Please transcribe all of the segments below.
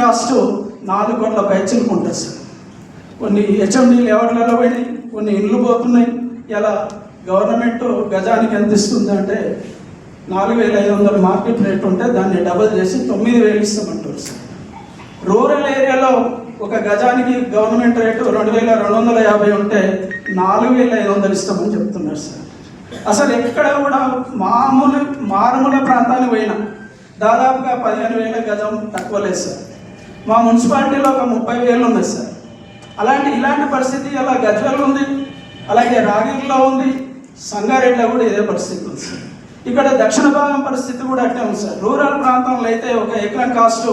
Cost నాలుగు కోట్ల పైచలకు ఉంటుంది సార్. కొన్ని హెచ్ఎండీలు ఎవరిలో పోయినాయి కొన్ని ఇండ్లు పోతున్నాయి. ఇలా గవర్నమెంట్ గజానికి ఎంత అంటే నాలుగు వేల ఐదు వందల మార్కెట్ రేట్ ఉంటే దాన్ని డబల్ చేసి తొమ్మిది వేలు ఇస్తామంటారు సార్. రూరల్ ఏరియాలో ఒక గజానికి గవర్నమెంట్ రేటు రెండు వేల రెండు వందల యాభై ఉంటే నాలుగు వేల ఐదు వందలు ఇస్తామని చెప్తున్నారు సార్. అసలు ఎక్కడ కూడా మామూలు మారుమూల ప్రాంతానికి పోయినా దాదాపుగా పదిహేను వేల గజం తక్కువ లేదు సార్. మా మున్సిపాలిటీలో ఒక ముప్పై వేలు ఉన్నాయి సార్. అలాంటి ఇలాంటి పరిస్థితి అలా గజ్వెల్ ఉంది అలాగే రాగిరిలో ఉంది సంగారెడ్డిలో కూడా ఇదే పరిస్థితి ఉంది సార్. ఇక్కడ దక్షిణ భాగం పరిస్థితి కూడా అట్టే ఉంది సార్. రూరల్ ప్రాంతంలో అయితే ఒక ఎకరం కాస్ట్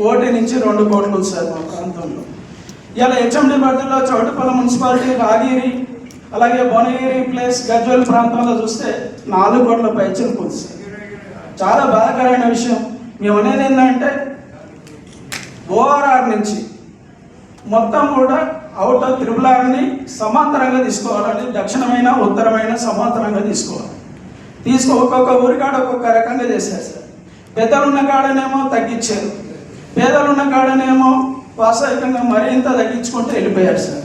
కోటి నుంచి రెండు కోట్లు ఉంది సార్ మా ప్రాంతంలో. ఇలా హెచ్ఎండి పరిధిలో చౌటుపల్లి మున్సిపాలిటీ రాగిరి అలాగే భువనగిరి ప్లేస్ గజ్వెల్ ప్రాంతంలో చూస్తే నాలుగు కోట్ల పైచలకు పొంది సార్. చాలా బాధాకరమైన విషయం. మేము అనేది ఏంటంటే ఓఆర్ఆర్ నుంచి మొత్తం కూడా అవుట్ ఆఫ్ త్రిపులార్ని సమాంతరంగా తీసుకోవాలని దక్షిణమైన ఉత్తరమైన సమాంతరంగా తీసుకోవాలి. తీసుకో ఒక్కొక్క ఊరికాడ ఒక్కొక్క రకంగా చేశారు సార్. పెద్దలున్న కాడనేమో తగ్గించారు. పేదలున్న కాడనేమో వాస్తవికంగా మరింత తగ్గించుకుంటూ వెళ్ళిపోయారు సార్.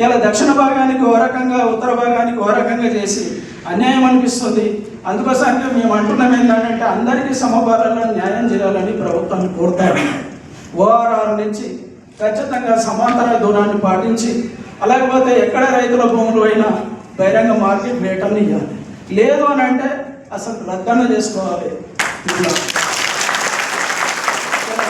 ఇలా దక్షిణ భాగానికి ఓ రకంగా ఉత్తర భాగానికి ఓ రకంగా చేసి అన్యాయం అనిపిస్తుంది. అందుకోసం మేము అంటున్నాం ఏంటంటే అందరికీ సమపాలలో న్యాయం చేయాలని ప్రభుత్వాన్ని కోరుతారు ఓఆర్ఆర్ నుంచి ఖచ్చితంగా సమాంతర దూరాన్ని పాటించి అలాగపోతే ఎక్కడ రైతుల భూములు అయినా బహిరంగ మార్కెట్ రేట్ ఇవ్వాలి లేదు అని అంటే అసలు రద్దన చేసుకోవాలి.